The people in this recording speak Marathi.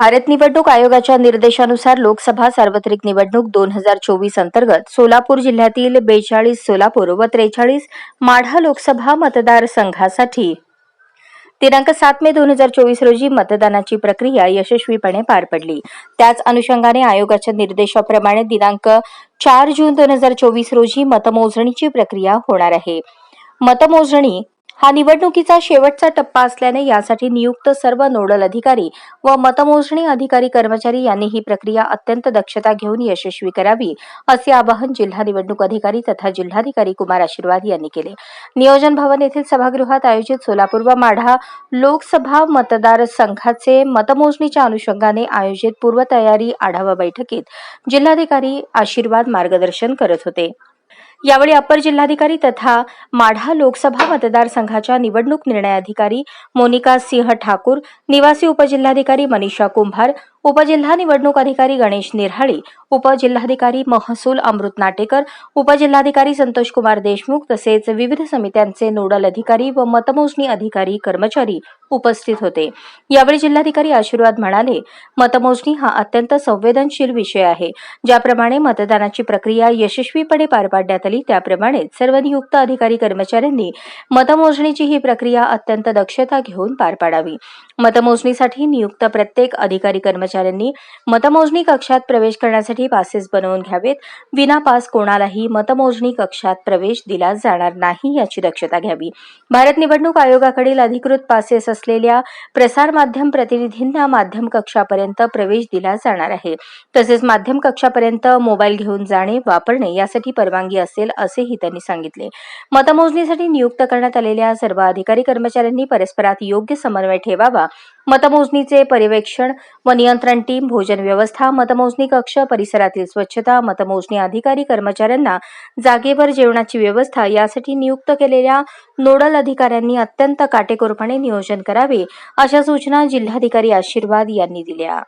भारत निवडणूक आयोगाच्या निर्देशानुसार लोकसभा सार्वत्रिक निवडणूक दोन हजार चोवीस अंतर्गत सोलापूर जिल्ह्यातील बेचाळीस सोलापूर व त्रेचाळीस माढा लोकसभा मतदारसंघासाठी. दिनांक सात मे दोन हजार चोवीस रोजी मतदानाची प्रक्रिया यशस्वीपणे पार पडली. त्याच अनुषंगाने आयोगाच्या निर्देशाप्रमाणे दिनांक चार जून दोन हजार चोवीस रोजी मतमोजणीची प्रक्रिया होणार आहे. मतमोजणी हा निवडणुकीचा शेवटचा टप्पा असल्याने यासाठी नियुक्त सर्व नोडल अधिकारी व मतमोजणी अधिकारी कर्मचारी यांनी ही प्रक्रिया अत्यंत दक्षता घेऊन यशस्वी करावी असे आवाहन जिल्हा निवडणूक अधिकारी तथा जिल्हाधिकारी कुमार आशीर्वाद यांनी केले. नियोजन भवन येथील सभागृहात आयोजित सोलापूर व माढा लोकसभा मतदारसंघाचे मतमोजणीच्या अनुषंगाने आयोजित पूर्वतयारी आढावा बैठकीत जिल्हाधिकारी आशीर्वाद मार्गदर्शन करत होते. यावेळी अप्पर जिल्हाधिकारी तथा माढा लोकसभा मतदारसंघाच्या निवडणूक निर्णय अधिकारी मोनिका सिंह ठाकूर निवासी उपजिल्हाधिकारी मनीषा कुंभार उपजिल्हा निवडणूक अधिकारी गणेश निरहाळी उपजिल्हाधिकारी महसूल अमृत नाटेकर उपजिल्हाधिकारी संतोष कुमार देशमुख तसेच विविध समित्यांचे नोडल अधिकारी व मतमोजणी अधिकारी कर्मचारी उपस्थित होते. यावेळी जिल्हाधिकारी आशीर्वाद म्हणाले मतमोजणी हा अत्यंत संवेदनशील विषय आहे ज्याप्रमाणे मतदानाची प्रक्रिया यशस्वीपणे पार पाडण्यात आली त्याप्रमाणेच सर्व नियुक्त अधिकारी कर्मचाऱ्यांनी मतमोजणीची ही प्रक्रिया अत्यंत दक्षता घेऊन पार पाडावी. मतमोजणीसाठी नियुक्त प्रत्येक अधिकारी कर्मचाऱ्यांनी मतमोजणी कक्षात प्रवेश करण्यासाठी पासेस बनवून घ्यावेत. विना पास कोणालाही मतमोजणी कक्षात प्रवेश दिला जाणार नाही याची दक्षता घ्यावी. भारत निवडणूक आयोगाकडील अधिकृत पासेस असलेल्या प्रसार माध्यम प्रतिनिधींना माध्यम कक्षापर्यंत प्रवेश दिला जाणार आहे. तसेच माध्यम कक्षापर्यंत मोबाईल घेऊन जाणे वापरणे यासाठी परवानगी असेल असेही त्यांनी सांगितले. मतमोजणीसाठी नियुक्त करण्यात आलेल्या सर्व अधिकारी कर्मचाऱ्यांनी परस्परात योग्य समन्वय ठेवावा. मतमोजणीचे पर्यवेक्षण व नियंत्रण टीम भोजन व्यवस्था मतमोजणी कक्ष परिसरातील स्वच्छता मतमोजणी अधिकारी कर्मचाऱ्यांना जागेवर जेवणाची व्यवस्था यासाठी नियुक्त केलेल्या नोडल अधिकाऱ्यांनी अत्यंत काटेकोरपणे नियोजन करावे अशा सूचना जिल्हाधिकारी आशीर्वाद यांनी दिल्या.